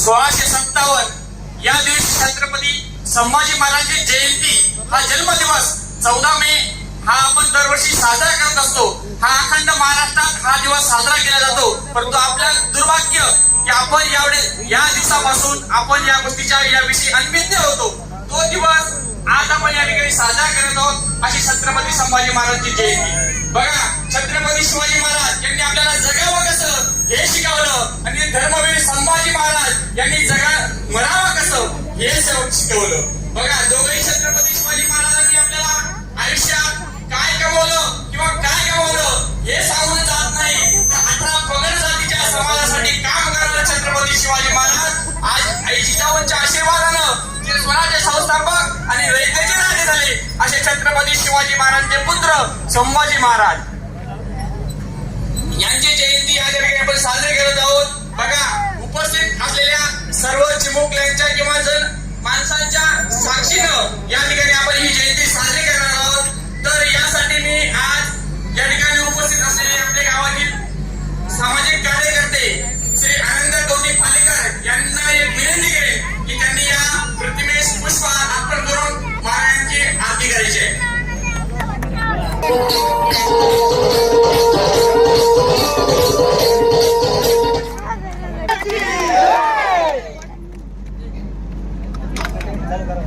सोळाशे सत्तावन्न. या दिवशी छत्रपती संभाजी महाराजांची जयंती हा जन्मदिवस चौदा मे हा आपण दरवर्षी साजरा करत असतो. हा अखंड महाराष्ट्रात हा दिवस साजरा केला जातो. परंतु आपल्या दुर्भाग्य की आपण यावेळेस या दिवसापासून आपण या गोष्टीच्या याविषयी अनभिज्ञ होतो. तो दिवस आज आपण या ठिकाणी साजरा करत आहोत अशी छत्रपती संभाजी महाराजांची जयंती. बघा छत्रपती शिवाजी महाराज यांनी आपल्याला जगावं कसं? हे शिकवलं. आणि धर्मवीर संभाजी महाराज यांनी जगा मरावं कसं हे शिकवलं. बघा दोघंही छत्रपती शिवाजी महाराजांनी आपल्याला आयुष्यात काय कमवलं किंवा काय कमवलं हे सांगून जात नाही. तर अठरा पगड जातीच्या समाजासाठी काम करणारे छत्रपती शिवाजी महाराज आज आई जिजाऊंच्या आशीर्वादानं ते स्वराज्य संस्थापक आणि रयतेचे राजे झाले असे छत्रपती शिवाजी महाराजांचे पुत्र संभाजी महाराज. यांची जयंती या ठिकाणी आपण साजरी करत आहोत. बघा उपस्थित असलेल्या सर्व चालू करा.